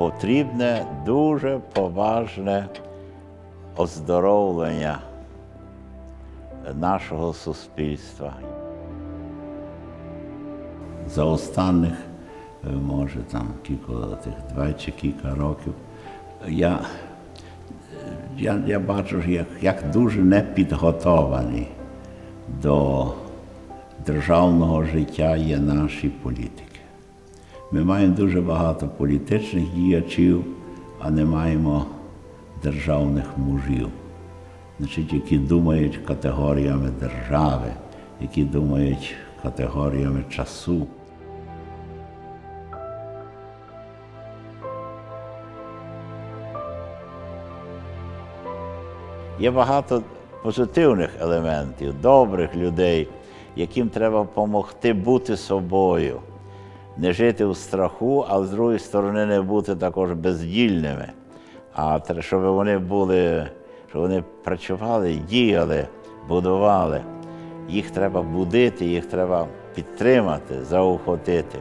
потрібне дуже поважне оздоровлення нашого суспільства. За останніх, е, може, там кілька тих два чи кілька років, я, я, я бачу, як, як дуже непідготовані до державного життя є наші політики. Ми маємо дуже багато політичних діячів, а не маємо державних мужів, значить, які думають категоріями держави, які думають категоріями часу. Є багато позитивних елементів, добрих людей, яким треба допомогти бути собою, не жити у страху, а з другої сторони не бути також бездільними. А щоб вони були, щоб вони працювали, діяли, будували. Їх треба будити, їх треба підтримати, заохотити.